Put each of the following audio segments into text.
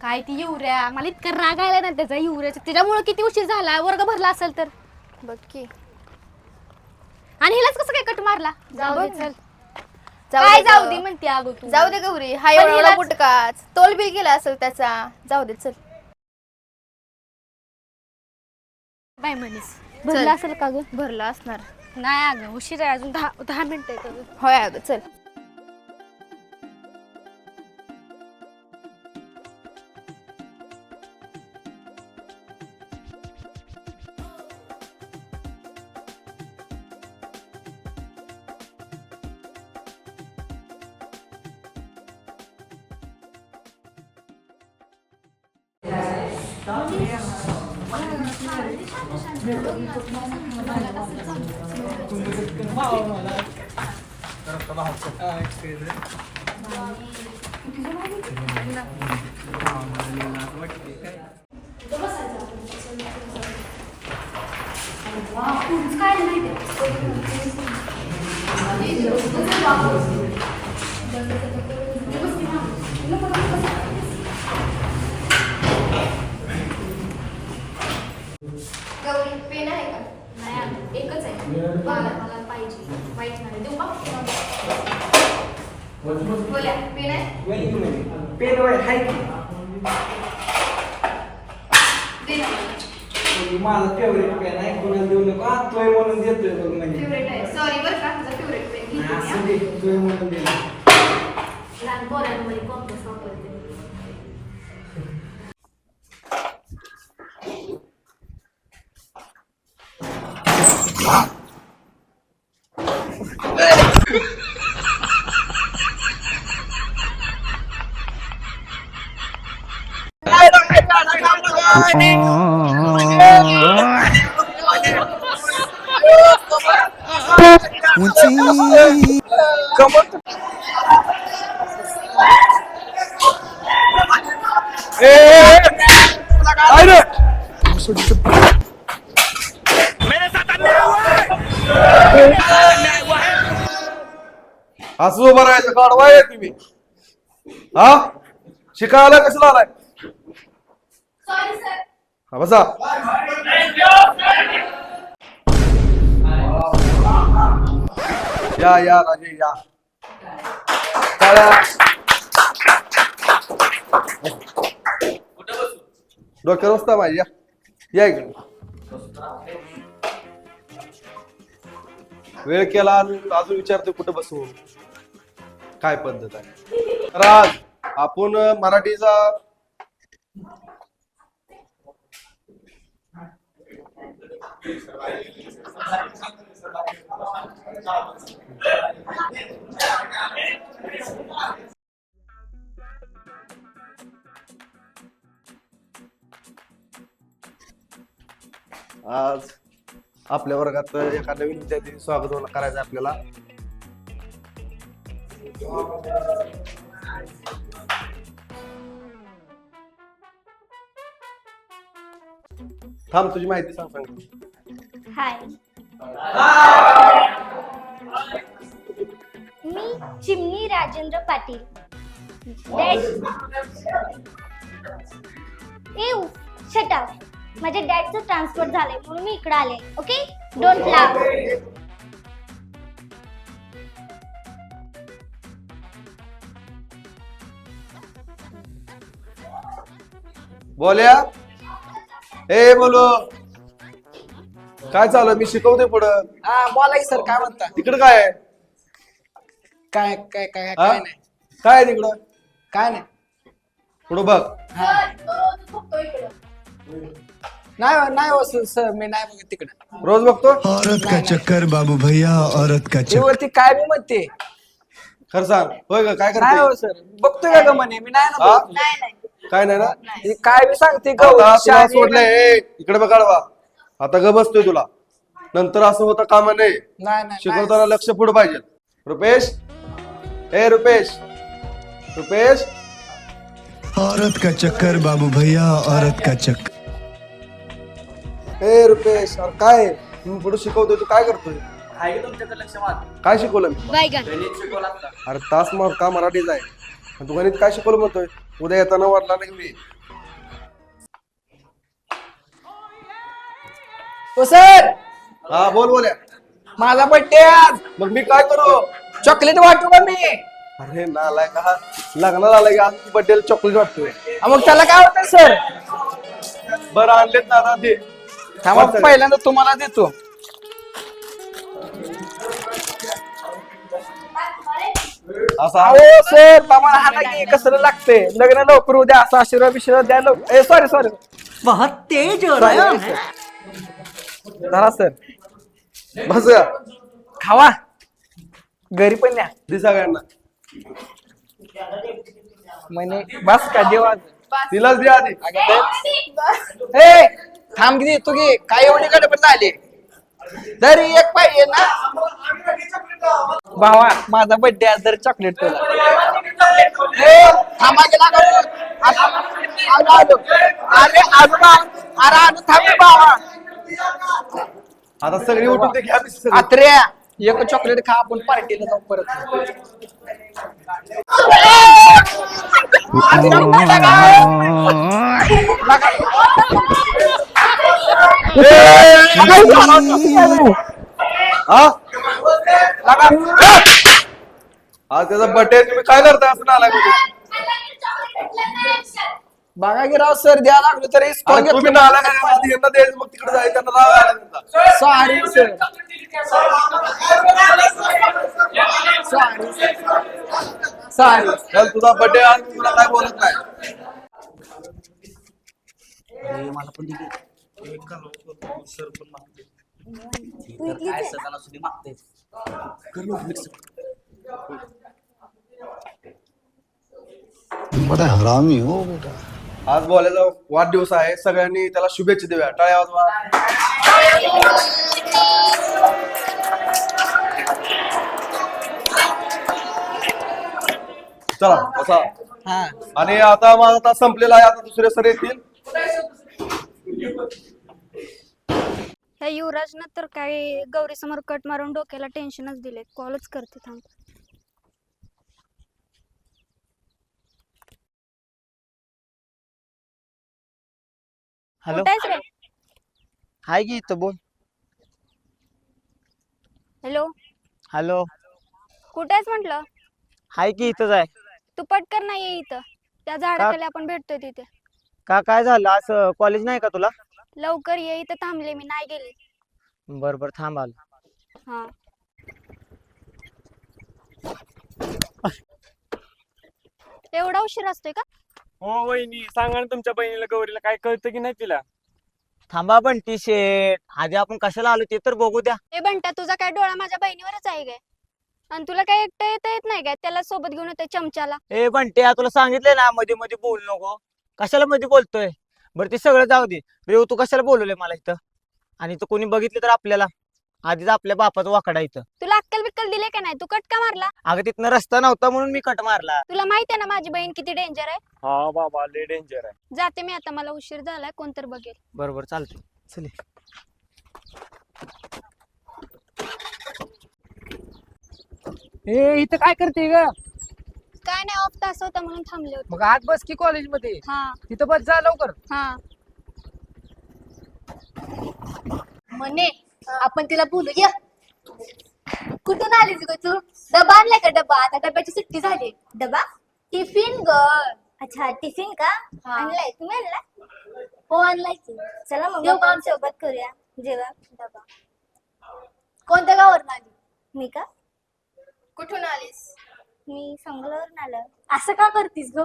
काय ती युऱ्या? मला इतकं राग आला ना त्याचा युऱ्याचा. त्याच्यामुळे किती उशीर झाला? वर्ग भरला असेल तर. बघ की. आणि हिलाच कसं काय कट मारला? जाऊ दे. चल. जाऊ काय दे जाऊ गं. दे म्हणते अगो तू. जाऊ दे गौरी हा पण एवढा हिलाच- बुटकाच. तोल बिल गेला असेल त्याचा. जाऊ दे चल. बाय म्हणीस भरला असेल का ग? भरला असणार. नाही अगं उशीर आहे. अजून दहा दहा मिनिटं आहेत अजून होय अगं चल. Wow, it's kind of like it. हाय की? मला. माझा फेवरेट पेन आहे कोणाला देऊ नका? तोय म्हणून देतोय बघ म्हणजे. फेवरेट आहे. सॉरी बरं का तुझा फेवरेट पेन असं दे तोय म्हणून दे लहान पोरांमध्ये कॉम्पोस्ट वापरते असं उभं राहायचं तुम्ही. हा? शिकायला कसं आलाय हा बसा. या या राजे या. टाळ्या. बसता माझी या. या इकडे. वेळ केला अजून विचारतो कुठं बसू? काय पद्धत आहे? तर आज आपण मराठीचा आज आपल्या वर्गात एका नवीन विद्यार्थी स्वागत होणं करायचं आहे आपल्याला. थांब तुझी माहिती सांग सांग. हाय. मी चिमणी राजेंद्र पाटील. येऊ एव शटअप माझ्या डॅडचं ट्रान्सफर झालंय म्हणून मी इकडे आले. ओके डोंट लाव बोल्या हे बोलो. काय चालू? मी शिकवते पुढं. हा बोला की सर काय म्हणता? तिकडं काय आहे? काय काय काय हा? काय नाही. काय आहे तिकडं? काय नाही. पुढं बघ. नाही हो, नाही हो सर सर मी नाही बघत तिकडे. रोज बघतो औरत का चक्कर बाबू भैया औरत का ते चक्कर? वरती काय मी म्हणते. खरं सांग. होय का काय नाही हो करते सर बघतोय का ग म्हणे मी नाही ना हा? बघत. काय नाही ना? हे काय मी सांगते आता गौरी तुला शहाणी सोडलंय. ए, इकडे बघाडवा. आता ग बसतोय तुला. नंतर असं होता कामा नाही नाही नाही. शिकवताना लक्ष पुढे पाहिजे. रुपेश? ए रुपेश. रुपेश? औरत का चक्कर बाबू भैया औरत का चक्कर. ए रुपेश अरे काय? मी पुढे शिकवतोय तू काय करतोय? आहे की तुमच्याकडे लक्ष मार काय शिकवलं मी? बायगन गणित शिकवला असता. अरे तास मग का मराठीच आहे? तू गणित काय शिकवलं म्हणतोय? उद्या येताना वाटला नाही मी. ओ सर! हा बोल बोल्या माझा बड्डे आज. मग मी काय करू? चॉकलेट वाटू का मी? अरे नालाय का? लग्नाला आलाय का? आज बर्थडे चॉकलेट वाटतोय. मग त्याला काय होतं सर? बरं आणलेत ना आता दे. थांबा पहिल्यांदा तुम्हाला देतो. असा. अहो सर बाबा हा कसं लागते लग्न लवकर उद्या असं आशीर्वाद बिशीर्वाद द्या लवकर. ए सॉरी सॉरी बहुत तेज हो रहा है। धरा सर. बस खावा. घरी पण द्या दे सगळ्यांना म्हणे बस का देवा तिलाच दे आधी. ए थांब किती तू घे काय एवढी गडबड झाली? जरी एक पाहिजे ना. भावा माझा बर्थडे आज जर चॉकलेट तुला. थांबा गेला करू आलो आलो. अरे आजोबा अरे आलो थांब भावा. आता सगळी उठून ते घ्या सगळी. आत्र्या एक चॉकलेट खा आपण पार्टीला जाऊ परत. हा आज त्याचा बर्थडे तुम्ही काय करताय? असं नालाय कुठे बघा की राव सर द्या लागलो तरी तुम्ही नालाय काय आधी यांना द्यायचं मग तिकडे जायचं त्यांना राग आला त्यांचा. Sorry sir. सॉरी चल तुझा बर्थडे आज मी तुला काय बोलत नाही. मला पण दिली काय सदाला सुधी मागते बड़ा हरामी हो बेटा. आज बोलायचा वाढदिवस आहे. सगळ्यांनी त्याला शुभेच्छा देऊया. टाळ्या वाजवा. चला बसा. हा. आणि आता माझा तास संपलेला आहे. आता दुसरे सर येतील. ह्या युवराजनं तर काय गौरी समोर कट मारून डोक्याला टेन्शनच दिले कॉलच करते थांब. हॅलो. कुठे आहेस रे? हाय की इथं बोल. हॅलो. हॅलो. कुठे आहेस म्हटलं? हाय की इथंच आहे. तू पटकर नाही ये इथं. त्या झाडाखाली आपण भेटतोय तिथे. का काय झालं? असं कॉलेज नाही का तुला? लवकर ये. इथं थांबले मी. नाही गेले. बर बर थांब आलो. हा. एवढा उशीर असतोय का? हो वहिनी सांगा ना तुमच्या बहिणीला गौरीला काय कळतं की नाही तिला? थांबा पण टी शर्ट आधी आपण कशाला आलो ते तर बघू द्या. ए बंटा तुझा काय डोळा माझ्या बहिणीवरच आहे काय? आणि तुला काय एकटं येता येत नाही काय? त्याला सोबत घेऊन येतोय चमच्याला. ए बंटे तुला सांगितलंय ना मध्ये मध्ये बोलू नको. कशाला मध्ये बोलतोय? बरं ते सगळं जाऊ दे. रेव तू कशाला बोलवलंय मला इथं? आणि इथं कोणी बघितलं तर आपल्याला? आधीच आपल्या बापाचा वाकडा इथं. तुला अक्कल बिक्कल दिले का नाही? तू कट का मारला? अगं तिथनं रस्ता नव्हता म्हणून मी कट मारला. तुला माहिती आहे ना माझी बहीण किती डेंजर आहे? हा बाबा लय डेंजर आहे. जाते मी आता मला उशीर झालाय कोणतर बघेल. बरोबर चालतंय. चल ये. ए इथं काय करते ग? काय नाही ऑफ तास होता म्हणून थांबले होते. मग आज बस की कॉलेजमध्ये. हा. तिथं बस जा लवकर. हा. म्हणे आपण तिला बोलूया कुठून आलीस ग तू? डबा आणलाय का डबा? आता डब्याची सुट्टी झाली. डबा? टिफिन ग. अच्छा टिफिन का? हा. आणलाय. तुम्ही आणलाय हो आणलाय की. चला मग देऊ का? आपण सोबत करूया जेव्हा डबा. कोणत्या गावावरून आली? मी का? कुठून आलीस? मी संगलावरून आलं. असं का करतीस ग?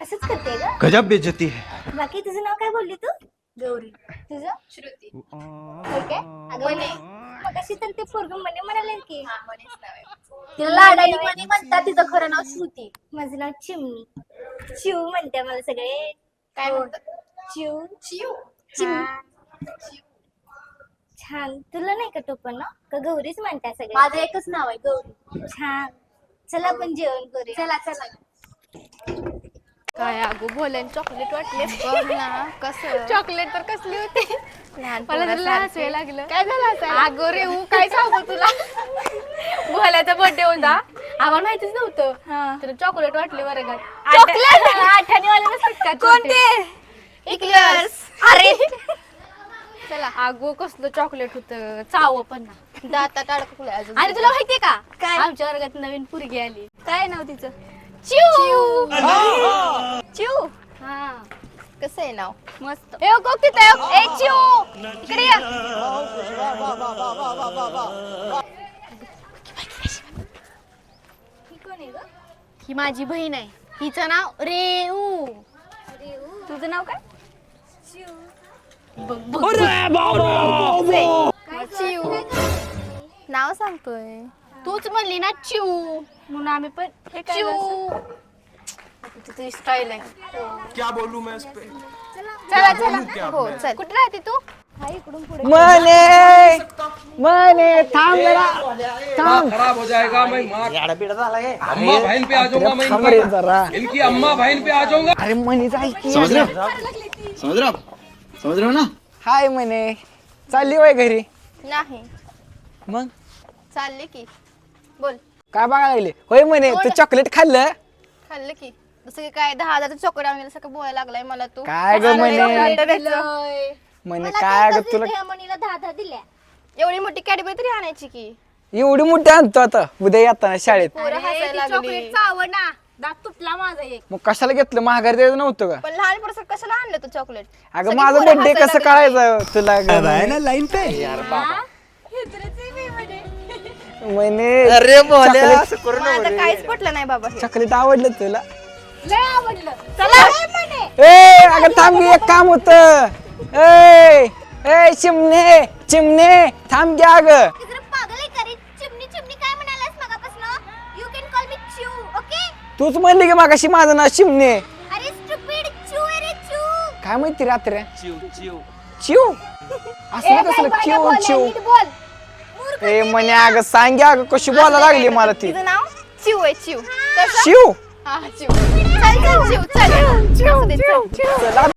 असंच करते ग. गजब बेइज्जती है. बाकी तुझं नाव काय बोलली तू? गौरी. तुझं? श्रुती. अगं मग अशी तर ते पोरग म्हणे म्हणाले की. हा तिला लाडाई म्हणे म्हणतात तिचं खरं नाव श्रुती. माझं नाव चिमणी. चिव म्हणते मला सगळे. काय म्हणतात? चिव चिव चिमणी. छान. तुला नाही का टोपण ना का गौरीच म्हणता सगळे? माझं एकच नाव आहे गौरी. छान. चला आपण जेवण करूया. चला चला. काय अगो भोल्यान चॉकलेट वाटले. बघ ना कसं? चॉकलेट तर कसली होती? मला तर. हसायला लागलं. काय झालं अगो रे ऊ काय सांगू तुला? भोल्याचा बर्थडे होता. आम्हाला माहितीच नव्हतं. तर चॉकलेट वाटले वर्गात चॉकलेट? आठाने वाले नसतात का? कोणते? अरे. चला. अगो कसलं चॉकलेट होतं? चाव पण ना. दातात अडकले अजून. आणि तुला माहितीये का? काय? आमच्या वर्गात नवीन पुरगी आली. काय नाव तिचं? चिऊ चिऊ हा. कसं आहे नाव? मस्त. ए गो तिथे. ए चिऊ इकडे ये. ही माझी बहीण आहे. हिचं नाव रेऊ. तुझं नाव काय? चिव. नाव सांगतोय. तूच म्हणली ना चिऊ. म्हणून आम्ही पण हे काय चिऊ. तुझी स्टाईल आहे. क्या बोलू मैं इस पे? चला चला. हो चल. कुठे राहते तू? मने मने थांब जरा. थांब. खराब हो जाएगा मैं बिडा झाला अम्मा बहन पे आ जाऊंगा मैं थांब रे जरा. इनकी अम्मा बहन पे आ जाऊंगा। अरे मनीचा ऐक समझ रहे हो? समझ रहे हो? समझ रहे हो ना? हाय म्हणे चालली वय घरी? नाही. मग? चालले की. बोल. काय बघायला लागले? होय म्हणे तू चॉकलेट खाल्लं? खाल्लं की. जसं की काय दहा हजारचं चॉकलेट आणलं सगळं बोलायला लागलाय मला तू. काय ग म्हणे? म्हणे काय ग तुला? मनीला दहा दहा दिल्या. एवढी मोठी कॅडबरी तरी आणायची की. एवढी मोठी आणतो आता. उद्या येताना शाळेत. पोरं हसायला लागली. चॉकलेट चाव ना. दात तुटला माझा एक. मग कशाला घेतलं? महागारी द्यायचं नव्हतं का? पण लहान पोरं कशाला आणलं तू चॉकलेट अगं माझा बर्थडे कसं कळायचं तुला ग? है ना लाइन पे. म्हणे अरे चॉकलेट मला काहीच पटलं नाही बाबा हे. चॉकलेट आवडलं तुला? लय आवडलं. चला ए अगं थांब की एक काम होत. ए ए चिमणे चिमणे थांब की अग. जरा पागल आहे का रे? चिमणी चिमणी काय म्हणालास मगापासून? यू कॅन कॉल मी चू ओके तूच म्हणली की मागाशी माझं नाव चिमणे. अरे स्टुपिड काय माहिती रात्र? चिव चिव चिव असं कसलं चिव चिव नीट बोल. ए म्हणे अगं सांग अगं कशी बोलायला लागली मला ती? तिचं नाव? चिव आहे चिव कसं शिव हा चिव चल चल चिव चल. असू दे, चल. चला.